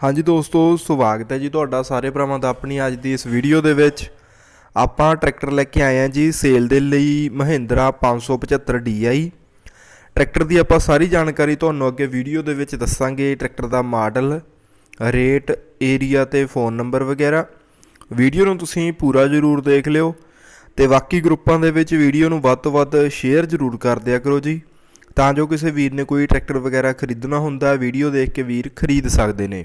ਹਾਂਜੀ ਦੋਸਤੋ, ਸਵਾਗਤ ਹੈ ਜੀ ਤੁਹਾਡਾ ਸਾਰੇ ਭਰਾਵਾਂ ਦਾ ਆਪਣੀ ਅੱਜ ਦੀ ਇਸ ਵੀਡੀਓ ਦੇ ਵਿੱਚ। ਆਪਾਂ ਟਰੈਕਟਰ ਲੈ ਕੇ ਆਏ ਹਾਂ ਜੀ ਸੇਲ ਦੇ ਲਈ ਮਹਿੰਦਰਾ 575 DI ਟਰੈਕਟਰ ਦੀ ਆਪਾਂ ਸਾਰੀ ਜਾਣਕਾਰੀ ਤੁਹਾਨੂੰ ਅੱਗੇ ਵੀਡੀਓ ਦੇ ਵਿੱਚ ਦੱਸਾਂਗੇ, ਟਰੈਕਟਰ ਦਾ ਮਾਡਲ, ਰੇਟ, ਏਰੀਆ ਤੇ ਫੋਨ ਨੰਬਰ ਵਗੈਰਾ। ਵੀਡੀਓ ਨੂੰ ਤੁਸੀਂ ਪੂਰਾ ਜ਼ਰੂਰ ਦੇਖ ਲਿਓ ਤੇ ਬਾਕੀ ਗਰੁੱਪਾਂ ਦੇ ਵਿੱਚ ਵੀਡੀਓ ਨੂੰ ਵੱਧ ਤੋਂ ਵੱਧ ਸ਼ੇਅਰ ਜ਼ਰੂਰ ਕਰ ਦਿਆ ਕਰੋ ਜੀ। ਤਾਂ ਜੋ ਕਿਸੇ ਵੀਰ ਨੇ ਕੋਈ ਟਰੈਕਟਰ ਵਗੈਰਾ ਖਰੀਦਣਾ ਹੁੰਦਾ ਵੀਡੀਓ ਦੇਖ ਕੇ ਵੀਰ ਖਰੀਦ ਸਕਦੇ ਨੇ।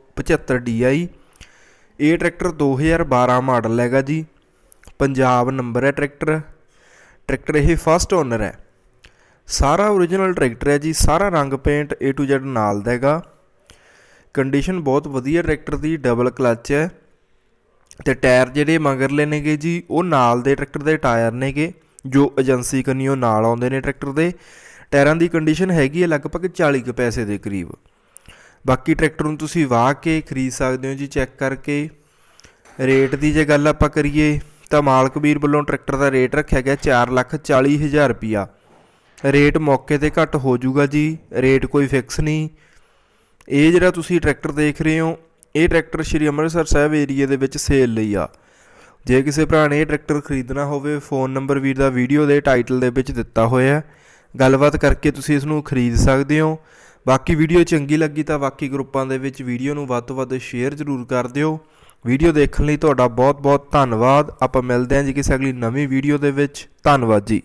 575 DI ਇਹ ਟਰੈਕਟਰ 2012 ਮਾਡਲ ਹੈਗਾ ਜੀ। ਪੰਜਾਬ ਨੰਬਰ ਹੈ ਟਰੈਕਟਰ। ਟਰੈਕਟਰ ਇਹ ਫਸਟ ਓਨਰ ਹੈ। ਸਾਰਾ ਓਰੀਜਨਲ ਟਰੈਕਟਰ ਹੈ ਜੀ। ਸਾਰਾ ਰੰਗ ਪੇਂਟ A to Z ਨਾਲ ਦਾ ਹੈਗਾ। ਕੰਡੀਸ਼ਨ ਬਹੁਤ ਵਧੀਆ ਟਰੈਕਟਰ ਦੀ ਡਬਲ ਕਲਚ ਹੈ। ਤੇ ਟਾਇਰ ਜਿਹੜੇ ਮਗਰਲੇ ਨੇਗੇ ਜੀ, ਉਹ ਨਾਲ ਦੇ ਟਰੈਕਟਰ ਦੇ ਟਾਇਰ ਨੇਗੇ। ਜੋ ਏਜੰਸੀ ਕੰਨੀਓ ਨਾਲ ਆਉਂਦੇ ਨੇ ਟਰੈਕਟਰ ਦੇ। ਟਾਇਰਾਂ ਦੀ ਕੰਡੀਸ਼ਨ ਹੈਗੀ ਹੈ ਲਗਭਗ 40 ਕੁ ਪੈਸੇ ਦੇ ਕਰੀਬ। ਬਾਕੀ ਟਰੈਕਟਰ ਨੂੰ ਤੁਸੀਂ ਵਾਹ ਕੇ ਖਰੀਦ ਸਕਦੇ ਹੋ ਜੀ, ਚੈੱਕ ਕਰਕੇ। ਰੇਟ ਦੀ ਜੇ ਗੱਲ ਆਪਾਂ ਕਰੀਏ, ਤਾਂ ਮਾਲਕ ਵੀਰ ਵੱਲੋਂ ਟਰੈਕਟਰ ਦਾ ਰੇਟ ਰੱਖਿਆ ਗਿਆ 440000 ਰੁਪਿਆ ਰੇਟ ਮੌਕੇ ਤੇ ਘੱਟ ਹੋ ਜਾਊਗਾ ਜੀ, ਰੇਟ ਕੋਈ ਫਿਕਸ ਨਹੀਂ। ਇਹ ਜਿਹੜਾ ਤੁਸੀਂ ਟਰੈਕਟਰ ਦੇਖ ਰਹੇ ਹੋ, ਇਹ ਟਰੈਕਟਰ ਸ਼੍ਰੀ ਅੰਮ੍ਰਿਤਸਰ ਸਾਹਿਬ ਏਰੀਏ ਦੇ ਵਿੱਚ ਸੇਲ ਲਈ ਆ। ਜੇ ਕਿਸੇ ਭਰਾ ਨੇ ਇਹ ਟਰੈਕਟਰ ਖਰੀਦਣਾ ਹੋਵੇ, ਫੋਨ ਨੰਬਰ ਵੀਰ ਦਾ ਵੀਡੀਓ ਦੇ ਟਾਈਟਲ ਦੇ ਵਿੱਚ ਦਿੱਤਾ ਹੋਇਆ ਹੈ। ਗੱਲਬਾਤ ਕਰਕੇ ਤੁਸੀਂ ਇਸ ਨੂੰ ਖਰੀਦ ਸਕਦੇ ਹੋ। ਬਾਕੀ ਵੀਡੀਓ ਚੰਗੀ ਲੱਗੀ ਤਾਂ ਬਾਕੀ ਗਰੁੱਪਾਂ ਦੇ ਵਿੱਚ ਵੀਡੀਓ ਨੂੰ ਵੱਧ ਤੋਂ ਵੱਧ ਸ਼ੇਅਰ ਜ਼ਰੂਰ ਕਰ ਦਿਓ। ਵੀਡੀਓ ਦੇਖਣ ਲਈ ਤੁਹਾਡਾ ਬਹੁਤ ਬਹੁਤ ਧੰਨਵਾਦ। ਆਪਾਂ ਮਿਲਦੇ ਹਾਂ ਜੀ ਕਿਸੇ ਅਗਲੀ ਨਵੀਂ ਵੀਡੀਓ ਦੇ ਵਿੱਚ। ਧੰਨਵਾਦ ਜੀ।